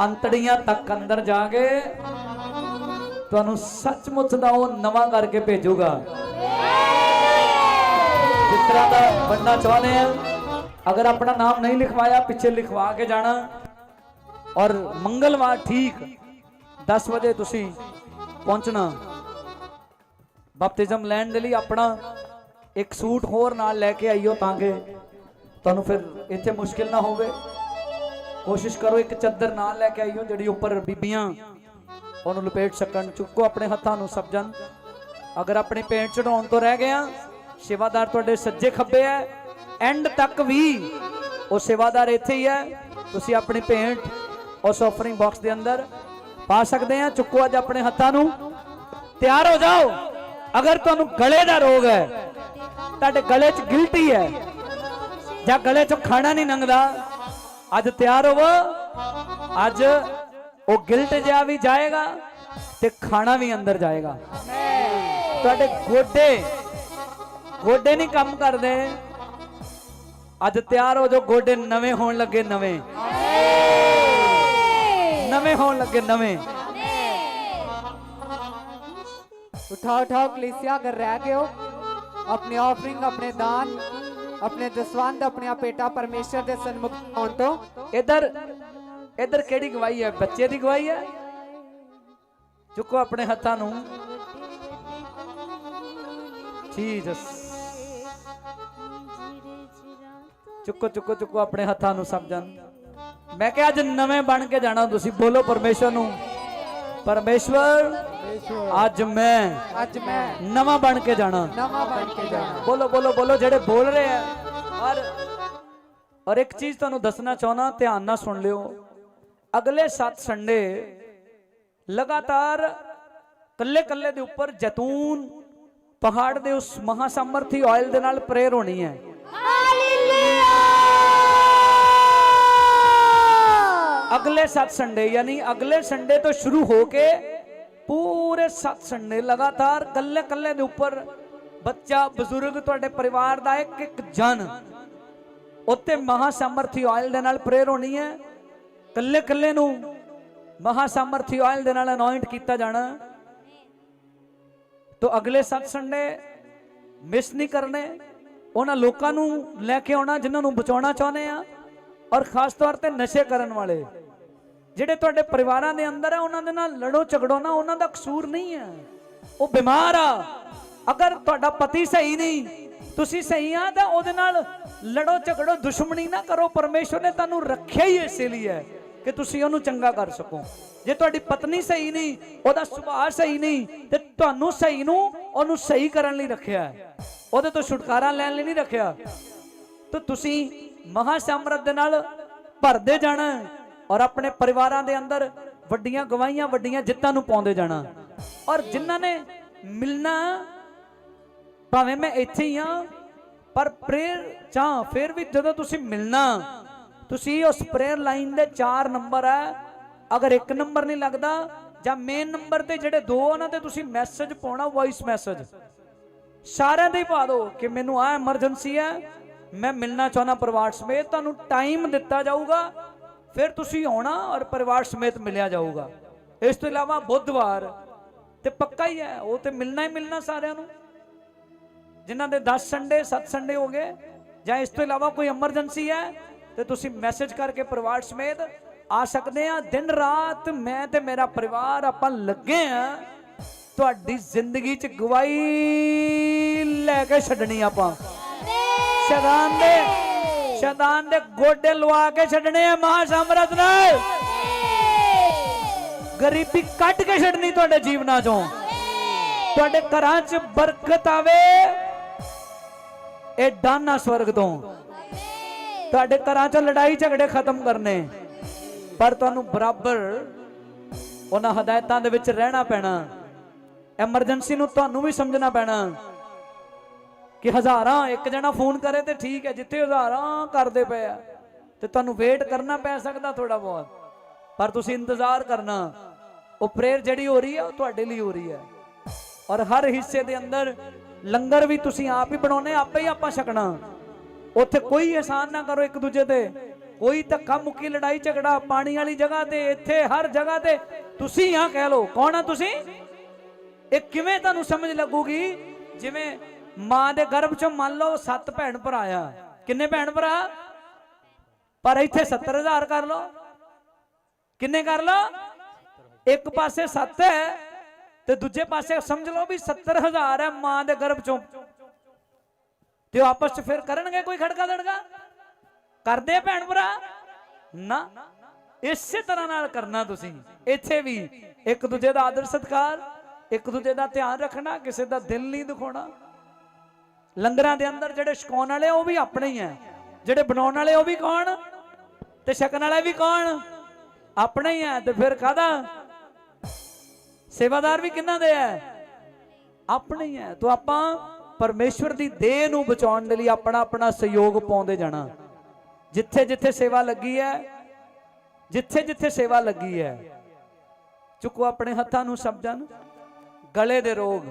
ਅੰਤੜੀਆਂ ਤੱਕ ਅੰਦਰ ਜਾ ਕੇ ਤੁਹਾਨੂੰ ਸੱਚਮੁੱਚ ਦਾ ਉਹ ਨਵਾਂ ਕਰਕੇ ਭੇਜੂਗਾ। ਜਿਸ ਤਰ੍ਹਾਂ ਦਾ ਬਣਨਾ ਚਾਹੁੰਦੇ ਅਗਰ ਆਪਣਾ ਨਾਮ ਨਹੀਂ ਲਿਖਵਾਇਆ, ਪਿੱਛੇ ਲਿਖਵਾ ਕੇ ਜਾਣਾ। ਔਰ ਮੰਗਲਵਾਰ ਠੀਕ 10 ਵਜੇ ਤੁਸੀਂ ਪਹੁੰਚਣਾ। ਬਪਤਿਜ਼ਮ ਲੈਣ ਦੇ ਲਈ ਆਪਣਾ ਇੱਕ ਸੂਟ ਹੋਰ ਨਾਲ ਲੈ ਕੇ ਆਈਓ ਤਾਂ ਕਿ ਤੁਹਾਨੂੰ ਫਿਰ ਇੱਥੇ ਮੁਸ਼ਕਿਲ ਨਾ ਹੋਵੇ। ਕੋਸ਼ਿਸ਼ ਕਰੋ ਇੱਕ ਚੱਦਰ ਨਾਲ ਲੈ ਕੇ ਆਈਓ ਜਿਹੜੀ ਉੱਪਰ ਬੀਬੀਆਂ ਉਹਨੂੰ ਲਪੇਟ ਸਕਣ। ਚੁੱਕੋ ਆਪਣੇ ਹੱਥਾਂ ਨੂੰ ਸਬਜਨ। ਅਗਰ ਆਪਣੀ ਪੇਂਟ ਚੜਾਉਣ ਤੋਂ ਰਹਿ ਗਏ ਗਿਆ ਸੇਵਾਦਾਰ ਤੁਹਾਡੇ ਸੱਜੇ ਖੱਬੇ ਹੈ ਐਂਡ ਤੱਕ ਵੀ ਉਹ ਸੇਵਾਦਾਰ ਇੱਥੇ ਹੀ ਹੈ ਤੁਸੀਂ ਆਪਣੀ ਪੇਂਟ ਉਸ ਆਫਰਿੰਗ ਬਾਕਸ ਦੇ ਅੰਦਰ ਪਾ ਸਕਦੇ ਆ। ਚੁੱਕੋ ਅੱਜ ਆਪਣੇ ਹੱਥਾਂ ਨੂੰ। ਤਿਆਰ ਹੋ ਜਾਓ। ਅਗਰ ਤੁਹਾਨੂੰ ਗਲੇ ਦਾ ਰੋਗ ਹੈ ਤੁਹਾਡੇ ਗਲੇ 'ਚ ਗਿਲਟੀ ਹੈ ਜਾਂ ਗਲੇ 'ਚੋਂ ਖਾਣਾ ਨਹੀਂ ਲੰਘਦਾ ਅੱਜ ਤਿਆਰ ਹੋਵੋ ਅੱਜ ਉਹ ਗਿਲਟ ਜਿਹਾ ਵੀ ਜਾਏਗਾ ਤੇ ਖਾਣਾ ਵੀ ਅੰਦਰ ਜਾਏਗਾ ਤੁਹਾਡੇ ਗੋਡੇ ਗੋਡੇ ਨਹੀਂ ਕੰਮ ਕਰਦੇ ਅੱਜ ਤਿਆਰ ਹੋ ਜੋ ਗੋਡੇ ਨਵੇਂ ਹੋਣ ਲੱਗੇ ਨਵੇਂ ਨਵੇਂ ਹੋਣ ਲੱਗੇ ਨਵੇਂ उठाओ उठाओ कलीसिया अगर रह गए हो अपनी ऑफरिंग अपने दान ਆਪਣੇ ਦਸਵੰਦ ਆਪਣੀਆਂ ਪੇਟਾ ਪਰਮੇਸ਼ਰ ਦੇ ਸਨਮੁਖ ਆਉਣ ਤੋਂ। ਇਧਰ ਇਧਰ ਕਿਹੜੀ ਗਵਾਹੀ ਹੈ? ਬੱਚੇ ਦੀ ਗਵਾਹੀ ਹੈ? ਚੁੱਕੋ ਆਪਣੇ ਹੱਥਾਂ ਨੂੰ। ਜੀਸਸ ਚੁੱਕੋ ਚੁੱਕੋ ਚੁੱਕੋ ਆਪਣੇ ਹੱਥਾਂ ਨੂੰ ਸਮਝਣ। ਮੈਂ ਕਿਹਾ ਅੱਜ ਨਵੇਂ ਬਣ ਕੇ ਜਾਣਾ ਤੁਸੀਂ, ਬੋਲੋ ਪਰਮੇਸ਼ਰ ਨੂੰ। ਪਰਮੇਸ਼ਵਰ ਅੱਜ ਮੈਂ ਅੱਜ ਮੈਂ ਨਵਾਂ ਬਣ ਕੇ ਜਾਣਾ। ਨਵਾਂ ਬਣ ਕੇ ਜਾਣਾ। ਬੋਲੋ ਬੋਲੋ ਬੋਲੋ ਜਿਹੜੇ ਬੋਲ ਰਹੇ ਆ। ਔਰ ਔਰ ਇੱਕ ਚੀਜ਼ ਤੁਹਾਨੂੰ ਦੱਸਣਾ ਚਾਹਣਾ ਧਿਆਨ ਨਾਲ ਸੁਣ ਲਿਓ। ਅਗਲੇ 7 ਸੰਡੇ ਲਗਾਤਾਰ ਕੱਲੇ ਕੱਲੇ ਦੇ ਉੱਪਰ ਜੈਤੂਨ ਪਹਾੜ ਦੇ ਉਸ ਮਹਾ ਸਮਰਥੀ ਆਇਲ ਦੇ ਨਾਲ ਪ੍ਰੇਅਰ ਹੋਣੀ ਹੈ। ਅਗਲੇ 7 ਸੰਡੇ, ਯਾਨੀ ਅਗਲੇ ਸੰਡੇ ਤੋਂ ਸ਼ੁਰੂ ਹੋ ਕੇ ਪੂਰੇ 7 ਸੰਡੇ ਲਗਾਤਾਰ ਕੱਲੇ ਕੱਲੇ ਦੇ ਉੱਪਰ ਬੱਚਾ, ਬਜ਼ੁਰਗ, ਤੁਹਾਡੇ ਪਰਿਵਾਰ ਦਾ ਇੱਕ ਇੱਕ ਜਨ ਉੱਤੇ ਮਹਾ ਸਮਰਥੀ ਆਇਲ ਦੇ ਨਾਲ ਪ੍ਰੇਅਰ ਹੋਣੀ ਹੈ। ਕੱਲੇ ਕੱਲੇ ਨੂੰ ਮਹਾ ਸਮਰਥੀ ਆਇਲ ਦੇ ਨਾਲ ਅਨੋਇੰਟ ਕੀਤਾ ਜਾਣਾ। ਤੋ ਅਗਲੇ 7 ਸੰਡੇ ਮਿਸ ਨਹੀਂ ਕਰਨੇ। ਉਹਨਾਂ ਲੋਕਾਂ ਨੂੰ ਲੈ ਕੇ ਆਉਣਾ, ਜਿਨ੍ਹਾਂ ਨੂੰ ਬਚਾਉਣਾ ਚਾਹੁੰਦੇ ਆ। ਔਰ ਖਾਸ ਤੌਰ ਤੇ ਨਸ਼ੇ ਕਰਨ ਵਾਲੇ। ਜਿਹੜੇ ਤੁਹਾਡੇ ਪਰਿਵਾਰਾਂ ਦੇ ਅੰਦਰ ਆ, ਉਹਨਾਂ ਦੇ ਨਾਲ ਲੜੋ, ਝਗੜੋ ਨਾ, ਉਹਨਾਂ ਦਾ ਕਸੂਰ ਨਹੀਂ ਹੈ ਉਹ ਬਿਮਾਰ ਆ। ਅਗਰ ਤੁਹਾਡਾ ਪਤੀ ਸਹੀ ਨਹੀਂ, ਤੁਸੀਂ ਸਹੀ ਆ, ਤਾਂ ਉਹਦੇ ਨਾਲ ਲੜੋ, ਝਗੜੋ, ਦੁਸ਼ਮਣੀ ਨਾ ਕਰੋ। ਪਰਮੇਸ਼ਵਰ ਨੇ ਤੁਹਾਨੂੰ ਰੱਖਿਆ ਹੀ ਇਸੇ ਲਈ ਹੈ ਕਿ ਤੁਸੀਂ ਉਹਨੂੰ ਚੰਗਾ ਕਰ ਸਕੋ। ਜੇ ਤੁਹਾਡੀ ਪਤਨੀ ਸਹੀ ਨਹੀਂ, ਉਹਦਾ ਸੁਭਾਅ ਸਹੀ ਨਹੀਂ, ਤੇ ਤੁਹਾਨੂੰ ਸਹੀ ਨੂੰ ਉਹਨੂੰ ਸਹੀ ਕਰਨ ਲਈ ਰੱਖਿਆ ਹੈ। ਉਹਦੇ ਤੋਂ ਛੁਟਕਾਰਾ ਲੈਣ ਲਈ ਨਹੀਂ ਰੱਖਿਆ। ਤਾਂ ਤੁਸੀਂ ਮਹਾ ਸਮਰੱਥ ਦੇ ਨਾਲ ਭਰਦੇ ਜਾਣਾ ਔਰ ਆਪਣੇ ਪਰਿਵਾਰਾਂ ਦੇ ਅੰਦਰ ਵੱਡੀਆਂ ਗਵਾਹੀਆਂ, ਵੱਡੀਆਂ ਜਿੱਤਾਂ ਨੂੰ ਪਾਉਂਦੇ ਜਾਣਾ। ਔਰ ਜਿਨ੍ਹਾਂ ਨੇ ਮਿਲਣਾ, ਭਾਵੇਂ ਮੈਂ ਇੱਥੇ ਹੀ ਆ ਪਰ ਪ੍ਰੇਅਰ ਚਾਹ ਫਿਰ ਵੀ ਜਦੋਂ ਤੁਸੀਂ ਮਿਲਣਾ, ਤੁਸੀਂ ਉਸ ਪ੍ਰੇਅਰ ਲਾਈਨ ਦੇ 4 ਨੰਬਰ ਹੈ ਅਗਰ ਇੱਕ ਨੰਬਰ ਨਹੀਂ ਲੱਗਦਾ, ਜਾਂ ਮੇਨ ਨੰਬਰ ਤੇ ਜਿਹੜੇ ਦੋ ਉਹਨਾਂ ਤੇ ਤੁਸੀਂ ਮੈਸੇਜ ਪਾਉਣਾ ਵੌਇਸ ਮੈਸੇਜ ਸਾਰਿਆਂ ਦੇ ਹੀ ਪਾ ਦਿਓ ਕਿ ਮੈਨੂੰ ਆ ਐਮਰਜੈਂਸੀ ਹੈ ਮੈਂ ਮਿਲਣਾ ਚਾਹੁੰਦਾ ਪਰਿਵਾਰ ਸਮੇਤ, ਤੁਹਾਨੂੰ ਟਾਈਮ ਦਿੱਤਾ ਜਾਊਗਾ। ਫਿਰ ਤੁਸੀਂ ਆਉਣਾ ਔਰ ਪਰਿਵਾਰ ਸਮੇਤ ਮਿਲਿਆ ਜਾਊਗਾ। ਇਸ ਤੋਂ ਇਲਾਵਾ ਬੁੱਧਵਾਰ ਤੇ ਪੱਕਾ ਹੀ ਹੈ ਉਹ ਤੇ ਮਿਲਣਾ ਹੀ ਮਿਲਣਾ ਸਾਰਿਆਂ ਨੂੰ। ਜਿਨ੍ਹਾਂ ਦੇ 10 ਸੰਡੇ 7 ਸੰਡੇ ਹੋ ਗਏ ਜਾਂ ਇਸ ਤੋਂ ਇਲਾਵਾ ਕੋਈ ਐਮਰਜੈਂਸੀ ਹੈ ਤੇ ਤੁਸੀਂ ਮੈਸੇਜ ਕਰਕੇ ਪਰਿਵਾਰ ਸਮੇਤ ਆ ਸਕਦੇ ਆ ਦਿਨ ਰਾਤ ਮੈਂ ਤੇ ਮੇਰਾ ਪਰਿਵਾਰ ਆਪਾਂ ਲੱਗੇ ਆ ਤੁਹਾਡੀ ਜ਼ਿੰਦਗੀ 'ਚ ਗਵਾਹੀ ਲੈ ਕੇ ਛੱਡਣੀ ਆਪਾਂ। ਸ਼ੈਤਾਨ ਦੇ। ਸ਼ੈਤਾਨ ਦੇ ਗੋਡੇ ਲਵਾ ਕੇ ਛੱਡਣੇ ਆ ਮਹਾ ਸਮਰਥ ਨਾਲ ਗਰੀਬੀ ਕੱਟ ਕੇ ਛੱਡਣੀ ਤੁਹਾਡੇ ਜੀਵਨਾਂ 'ਚੋਂ। ਤੁਹਾਡੇ ਘਰਾਂ 'ਚ ਬਰਕਤ ਆਵੇ, ਇਹ ਦਾਨਾ ਸਵਰਗ ਤੋਂ। ਤੁਹਾਡੇ ਘਰਾਂ 'ਚ ਲੜਾਈ ਝਗੜੇ ਖਤਮ ਕਰਨੇ। ਪਰ ਤੁਹਾਨੂੰ ਬਰਾਬਰ ਉਹਨਾਂ ਹਦਾਇਤਾਂ ਦੇ ਵਿੱਚ ਰਹਿਣਾ ਪੈਣਾ। ਐਮਰਜੈਂਸੀ ਨੂੰ ਤੁਹਾਨੂੰ ਵੀ ਸਮਝਣਾ ਪੈਣਾ। ਕਿ ਹਜ਼ਾਰਾਂ ਇੱਕ ਜਣਾ ਫੋਨ ਕਰੇ ਤੇ ਠੀਕ ਹੈ, ਜਿੱਥੇ ਹਜ਼ਾਰਾਂ ਕਰਦੇ ਪਏ ਆ, ਤੇ ਤੁਹਾਨੂੰ ਵੇਟ ਕਰਨਾ ਪੈ ਸਕਦਾ ਥੋੜਾ ਬਹੁਤ। ਪਰ ਤੁਸੀਂ ਇੰਤਜ਼ਾਰ ਕਰਨਾ, ਉਹ ਪ੍ਰੇਅਰ ਜਿਹੜੀ ਹੋ ਰਹੀ ਹੈ, ਉਹ ਤੁਹਾਡੇ ਲਈ ਹੋ ਰਹੀ ਹੈ। ਔਰ ਹਰ ਹਿੱਸੇ ਦੇ ਅੰਦਰ ਲੰਗਰ ਵੀ ਤੁਸੀਂ ਆਪ ਹੀ ਬਣਾਉਣੇ ਆਪੇ ਹੀ ਆਪਾਂ ਛਕਣਾ। ਉੱਥੇ ਕੋਈ ਅਹਿਸਾਨ ਨਾ ਕਰੋ ਇੱਕ ਦੂਜੇ ਤੇ। ਕੋਈ ਧੱਕਾ ਮੁੱਕੀ ਲੜਾਈ ਝਗੜਾ ਪਾਣੀ ਵਾਲੀ ਜਗ੍ਹਾ ਤੇ, ਇੱਥੇ ਹਰ ਜਗ੍ਹਾ ਤੇ। ਤੁਸੀਂ ਆ ਕਹਿ ਲਓ, ਕੌਣ ਆ ਤੁਸੀਂ? ਇਹ ਕਿਵੇਂ ਤੁਹਾਨੂੰ ਸਮਝ ਲੱਗੂਗੀ? ਜਿਵੇਂ ਮਾਂ ਦੇ ਗਰਭ ਚੋਂ ਮੰਨ ਲਓ ਸੱਤ ਭੈਣ ਭਰਾ ਆ। ਕਿੰਨੇ ਭੈਣ ਭਰਾ? ਪਰ ਇੱਥੇ 70000 ਕਰ ਲਓ। ਕਿੰਨੇ ਕਰ ਲਓ? ਇੱਕ ਪਾਸੇ 7 ਹੈ ਤੇ ਦੂਜੇ ਪਾਸੇ ਸਮਝ ਲਓ ਵੀ 70000 ਹੈ ਮਾਂ ਦੇ ਗਰਭ ਚੋਂ। ਤੇ ਆਪਸ ਚ ਫਿਰ ਕਰਨਗੇ ਕੋਈ ਖੜਕਾ ਦੜਕਾ? ਕਰਦੇ ਭੈਣ ਭਰਾ? ਨਾ। ਇਸੇ ਤਰ੍ਹਾਂ ਨਾਲ ਕਰਨਾ ਤੁਸੀਂ। ਇੱਥੇ ਵੀ ਇੱਕ ਦੂਜੇ ਦਾ ਆਦਰ ਸਤਿਕਾਰ, ਇੱਕ ਦੂਜੇ ਦਾ ਧਿਆਨ ਰੱਖਣਾ, ਕਿਸੇ ਦਾ ਦਿਲ ਨਹੀਂ ਦੁਖਾਉਣਾ। ਲੰਗਰਾਂ ਦੇ ਅੰਦਰ ਜਿਹੜੇ ਛਕਾਉਣ ਵਾਲੇ ਉਹ ਵੀ ਆਪਣੇ ਹੀ ਆ। ਜਿਹੜੇ ਬਣਾਉਣ ਵਾਲੇ ਉਹ ਵੀ ਕੌਣ? ਤੇ ਛਕਣ ਵਾਲੇ ਵੀ ਕੌਣ? ਆਪਣੇ ਹੀ ਆ। ਤੇ ਫਿਰ ਕਾਦਾ ਸੇਵਾਦਾਰ ਵੀ ਕਿੰਨਾ ਦੇ ਆ? ਆਪਣੇ ਹੀ ਆ। ਤੋ ਆਪਾਂ ਪਰਮੇਸ਼ਵਰ ਦੀ ਦੇਹ ਨੂੰ ਬਚਾਉਣ ਦੇ ਲਈ ਆਪਣਾ ਆਪਣਾ ਸਹਿਯੋਗ ਪਾਉਂਦੇ ਜਾਣਾ। ਜਿੱਥੇ ਜਿੱਥੇ ਸੇਵਾ ਲੱਗੀ ਹੈ, ਜਿੱਥੇ ਜਿੱਥੇ ਸੇਵਾ ਲੱਗੀ ਹੈ, ਚੁੱਕੋ ਆਪਣੇ ਹੱਥਾਂ ਨੂੰ ਸ਼ਬਦਾਂ ਨੂੰ। ਗਲੇ ਦੇ ਰੋਗ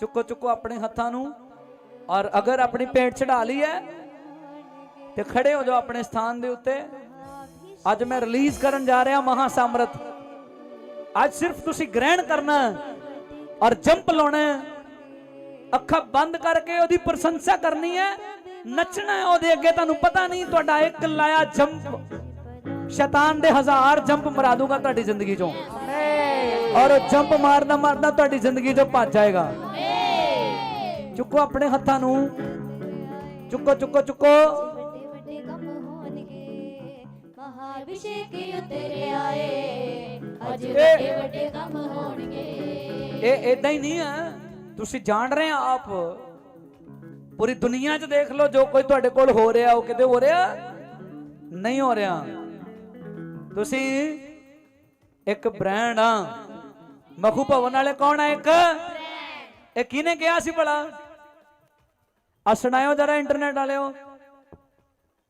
ਚੁੱਕੋ ਚੁੱਕੋ ਆਪਣੇ ਹੱਥਾਂ ਨੂੰ। ਔਰ ਅਗਰ ਆਪਣੀ ਪੇਟ ਚੜਾ ਲਈ ਹੈ ਤੇ ਖੜੇ ਹੋ ਜਾਓ ਆਪਣੇ ਸਥਾਨ ਦੇ ਉੱਤੇ। ਅੱਜ ਮੈਂ ਰਿਲੀਜ਼ ਕਰਨ ਜਾ ਰਿਹਾ ਮਹਾ ਸਮਰਥ ਅੱਜ ਸਿਰਫ ਤੁਸੀਂ ਗ੍ਰਹਿਣ ਕਰਨਾ ਔਰ ਜੰਪ ਲਾਉਣਾ। ਹੈ ਅੱਖਾਂ ਬੰਦ ਕਰਕੇ ਉਹਦੀ ਪ੍ਰਸ਼ੰਸਾ ਕਰਨੀ ਹੈ। ਨੱਚਣਾ ਹੈ ਉਹਦੇ ਅੱਗੇ ਤੁਹਾਨੂੰ ਪਤਾ ਨਹੀਂ ਤੁਹਾਡਾ ਇੱਕ ਲਾਇਆ ਜੰਪ। ਸ਼ੈਤਾਨ ਦੇ ਹਜ਼ਾਰ ਜੰਪ ਮਰਾ ਦੂਗਾ ਤੁਹਾਡੀ ਜ਼ਿੰਦਗੀ ਚੋਂ। ਔਰ ਉਹ ਜੰਪ ਮਾਰਦਾ ਮਾਰਦਾ ਤੁਹਾਡੀ ਜ਼ਿੰਦਗੀ ਚੋਂ ਭੱਜ ਜਾਏਗਾ। ਚੁੱਕੋ ਆਪਣੇ ਹੱਥਾਂ ਨੂੰ। ਚੁੱਕੋ ਚੁੱਕੋ ਚੁੱਕੋ। ਵੱਡੇ ਵੱਡੇ ਕੰਮ ਹੋਣਗੇ। ਮਹਾਭਿਸ਼ੇਕ ਉਤਰੇ ਆਏ। ਅੱਜ ਵੱਡੇ ਵੱਡੇ ਕੰਮ ਹੋਣਗੇ। ਇਹ ਇਦਾਂ ਹੀ ਨਹੀਂ ਹੈ। ਤੁਸੀਂ ਜਾਣ ਰਹੇ ਆ ਆਪ। ਪੂਰੀ ਦੁਨੀਆ 'ਚ ਦੇਖ ਲਓ ਜੋ ਕੋਈ ਤੁਹਾਡੇ ਕੋਲ ਹੋ ਰਿਹਾ ਉਹ ਕਿਤੇ ਹੋ ਰਿਹਾ? ਨਹੀਂ ਹੋ ਰਿਹਾ। ਤੁਸੀਂ ਇੱਕ ਬ੍ਰਾਂਡ ਆ। ਮਖੂ ਭਵਨ ਵਾਲੇ ਕੌਣ ਆ ਇੱਕ? ਇਹ ਕਿਹਨੇ ਕਿਹਾ ਸੀ ਭਲਾ? ਸੁਣਾਇਓ ਜਰਾ ਇੰਟਰਨੈਟ ਵਾਲਿਓ।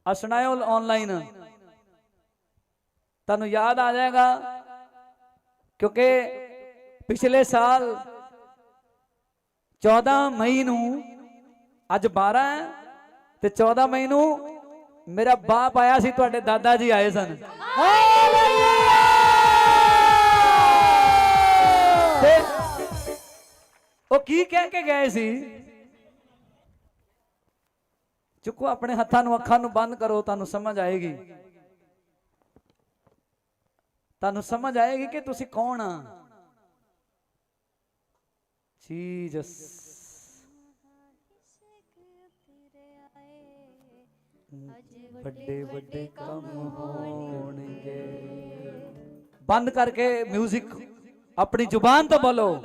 ਆ ਸੁਣਾਇਓ ਆਨਲਾਈਨ ਤੁਹਾਨੂੰ ਯਾਦ ਆ ਜਾਏਗਾ ਕਿਉਂਕਿ ਪਿਛਲੇ ਸਾਲ 14 ਮਈ ਨੂੰ ਅੱਜ 12 ਹੈ ਤੇ 14 ਮਈ ਨੂੰ ਮੇਰਾ ਬਾਪ ਆਇਆ ਸੀ ਤੁਹਾਡੇ ਦਾਦਾ ਜੀ ਆਏ ਸਨ। ਤੇ ਉਹ ਕੀ ਕਹਿ ਕੇ ਗਏ ਸੀ? ਚੁੱਕੋ ਆਪਣੇ ਹੱਥਾਂ ਨੂੰ ਅੱਖਾਂ ਨੂੰ ਬੰਦ ਕਰੋ ਤੁਹਾਨੂੰ ਸਮਝ ਆਏਗੀ। ਤੁਹਾਨੂੰ ਸਮਝ ਆਏਗੀ ਕਿ ਤੁਸੀਂ ਕੌਣ ਆ। ਜੀਸਸ। ਵੱਡੇ ਵੱਡੇ ਕੰਮ ਹੋਣਗੇ। ਬੰਦ ਕਰਕੇ 뮤직 ਆਪਣੀ ਜ਼ੁਬਾਨ ਤੋਂ ਬੋਲੋ।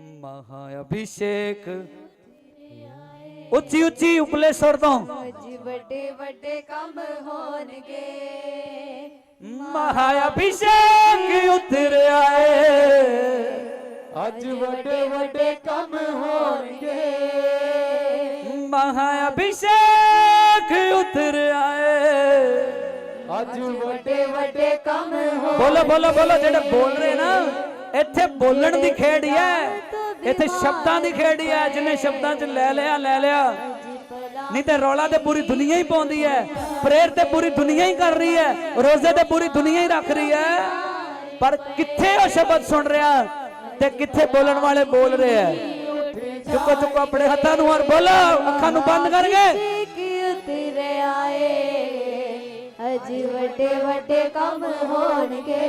ਮਹਾ ਅਭਿਸ਼ੇਕ ਉੱਚੀ ਉੱਚੀ ਉਪਲੇ ਸੁਰ ਤੋਂ। ਅੱਜ ਵੱਡੇ ਵੱਡੇ ਕੰਮ ਹੋਣਗੇ। ਮਹਾ ਅਭਿਸ਼ੇਕ ਉਤਰ ਆਏ। ਅੱਜ ਵੱਡੇ ਵੱਡੇ ਕੰਮ ਹੋਣਗੇ। ਮਹਾ ਅਭਿਸ਼ੇਕ ਉਤਰ ਆਏ। ਅੱਜ ਵੱਡੇ ਵੱਡੇ ਕੰਮ ਹੋ ਬੋਲੋ ਬੋਲੋ ਬੋਲੋ ਜਿਹੜੇ ਬੋਲ ਰਹੇ ਨਾ ਇੱਥੇ ਬੋਲਣ ਦੀ ਖੇਡ ਹੀ ਹੈ। ਇੱਥੇ ਸ਼ਬਦਾਂ ਦੀ ਖੇੜੀ ਹੈ ਜਿਨੇ ਸ਼ਬਦਾਂ 'ਚ ਲੈ ਲਿਆ ਲੈ ਲਿਆ। ਨਹੀਂ ਤੇ ਰੌਲਾ ਤੇ ਪੂਰੀ ਦੁਨੀਆ ਹੀ ਪਾਉਂਦੀ ਹੈ। ਪ੍ਰੇਰ ਤੇ ਪੂਰੀ ਦੁਨੀਆ ਹੀ ਕਰ ਰਹੀ ਹੈ। ਰੋਜ਼ੇ ਤੇ ਪੂਰੀ ਦੁਨੀਆ ਹੀ ਰੱਖ ਰਹੀ ਹੈ। ਪਰ ਕਿੱਥੇ ਉਹ ਸ਼ਬਦ ਸੁਣ ਰਿਹਾ ਤੇ ਕਿੱਥੇ ਬੋਲਣ ਵਾਲੇ ਬੋਲ ਰਹੇ ਹੈ? ਚੁੱਕੋ ਚੁੱਕੋ ਆਪਣੇ ਹੱਥਾਂ ਨੂੰ ਔਰ ਬੋਲੋ। ਅੱਖਾਂ ਨੂੰ ਬੰਦ ਕਰਕੇ। ਅਭਿਸ਼ੇਕ ਉਤਰੇ ਆਏ ਅੱਜ ਵੱਡੇ ਵੱਡੇ ਕੰਮ ਹੋਣਗੇ।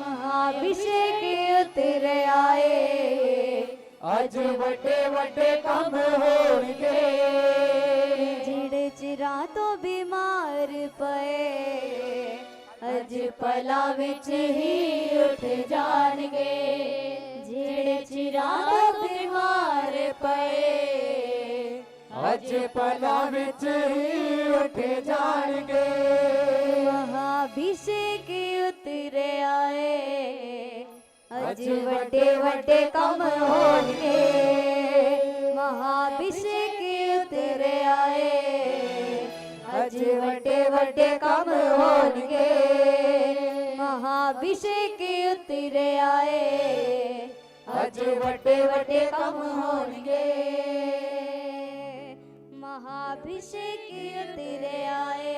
ਮਹਾਭਿਸ਼ੇਕ ਉਤਰੇ ਆਏ। ਅੱਜ ਵੱਡੇ ਵੱਡੇ ਕੰਮ ਹੋਣਗੇ। ਜਿਹੜੇ ਚਿਰਾਂ ਤੋਂ ਬਿਮਾਰ ਪਏ ਅੱਜ ਪਲਾਂ ਵਿੱਚ ਹੀ ਉੱਠ ਜਾਣਗੇ। ਜਿਹੜੇ ਚਿਰਾਂ ਤੋਂ ਬਿਮਾਰ ਪਏ ਅੱਜ ਪਲਾਂ ਵਿੱਚ ਹੀ ਉੱਠ ਜਾਣਗੇ। ਮਹਾਭਿਸ਼ੇਕ ਉਤਰੇ ਆਏ। ਅੱਜ ਵੱਡੇ ਵੱਡੇ ਕੰਮ ਹੋਣਗੇ। ਮਹਾਭਿਸ਼ੇਕ ਉਤਰੇ ਆਏ। ਅੱਜ ਵੱਡੇ ਵੱਡੇ ਕੰਮ ਹੋਣਗੇ। ਮਹਾਭਿਸ਼ੇਕ ਉਤਰੇ ਆਏ। ਅੱਜ ਵੱਡੇ ਵੱਡੇ ਕੰਮ ਹੋਣਗੇ। ਮਹਾ ਛੇਕ ਉਤਰੇ ਆਏ।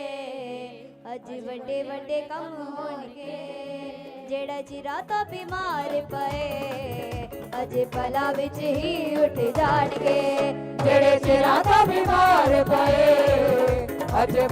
ਅੱਜ ਵੱਡੇ ਵੱਡੇ ਕੰਮ ਹੋਣਗੇ। ਜਿਹੜਾ ਚਿਰਾ ਤੋਂ ਬਿਮਾਰ ਪਏ, ਅਜੇ ਪਲਾ ਵਿੱਚ ਹੀ ਉੱਠ ਜਾਣਗੇ। ਜਿਹੜੇ ਚਿਰਾਂ ਤੋਂ ਬਿਮਾਰ ਪਏ, ਅਜੇ